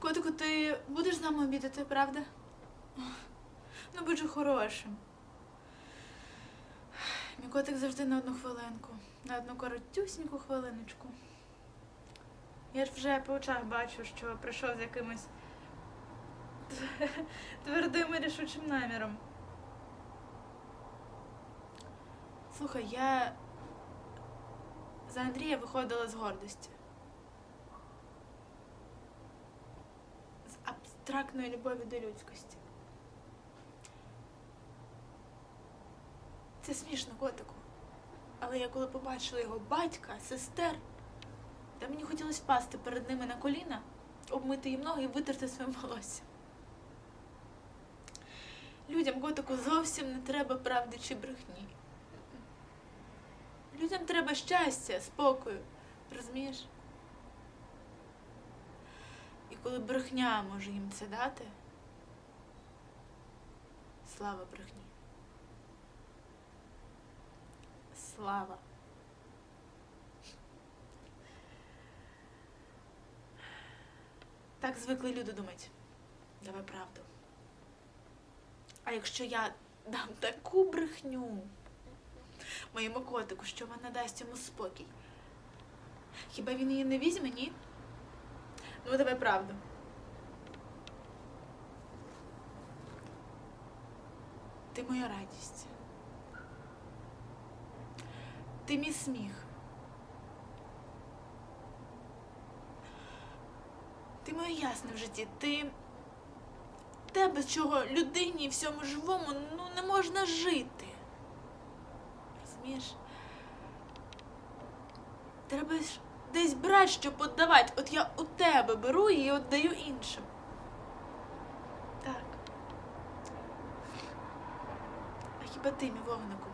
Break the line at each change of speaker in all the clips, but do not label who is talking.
Котику, ти будеш з нами обідати, правда? Ну, будь же хорошим. Мій котик завжди на одну хвилинку, на одну коротюсіньку хвилиночку. Я ж вже по очах бачу, що прийшов з якимось твердим і рішучим наміром. Слухай, я за Андрія виходила з гордості. З абстрактної любові до людськості. Це смішно, котику. Але я коли побачила його батька, сестер, та мені хотілося впасти перед ними на коліна, обмити їм ноги і витерти своїм волоссям. Людям котику зовсім не треба правди чи брехні. Людям треба щастя, спокою. Розумієш? Коли брехня може їм це дати, слава брехні. Слава. Так звикли люди думати. Давай правду. А якщо я дам таку брехню моєму котику, що вона дасть йому спокій, хіба він її не візьме, ні? Ну, давай правду. Ти моя радість. Ти мій сміх. Ти моє ясне в житті. Ти те, без чого людині і всьому живому ну, не можна жити. Розумієш? Треба ж десь брати, щоб віддавати. От я у тебе беру і віддаю іншим. Так. А хіба ти, мій вогнику?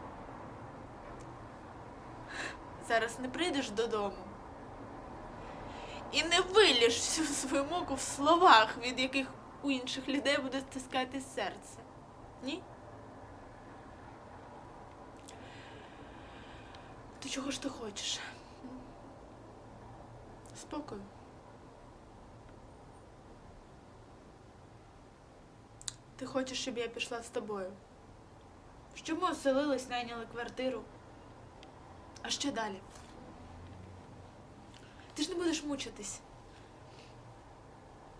Зараз не прийдеш додому і не виліш всю свою муку в словах, від яких у інших людей буде стискати серце. Ні? То чого ж ти хочеш? Спокою. Ти хочеш, щоб я пішла з тобою? Щоб ми оселились, найняли квартиру. А що далі? Ти ж не будеш мучитись.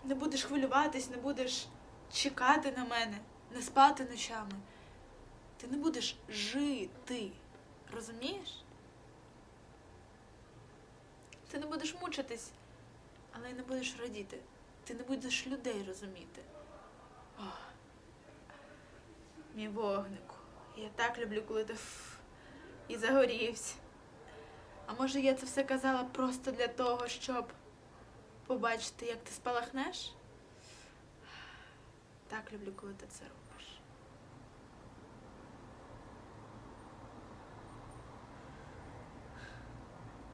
Не будеш хвилюватись, не будеш чекати на мене, не спати ночами. Ти не будеш жити. Розумієш? Ти не будеш мучитись, але й не будеш радіти. Ти не будеш людей розуміти. Ох. Мій вогнику. Я так люблю, коли ти ф- і загорівся. А може я це все казала просто для того, щоб побачити, як ти спалахнеш? Так люблю, коли ти це робиш.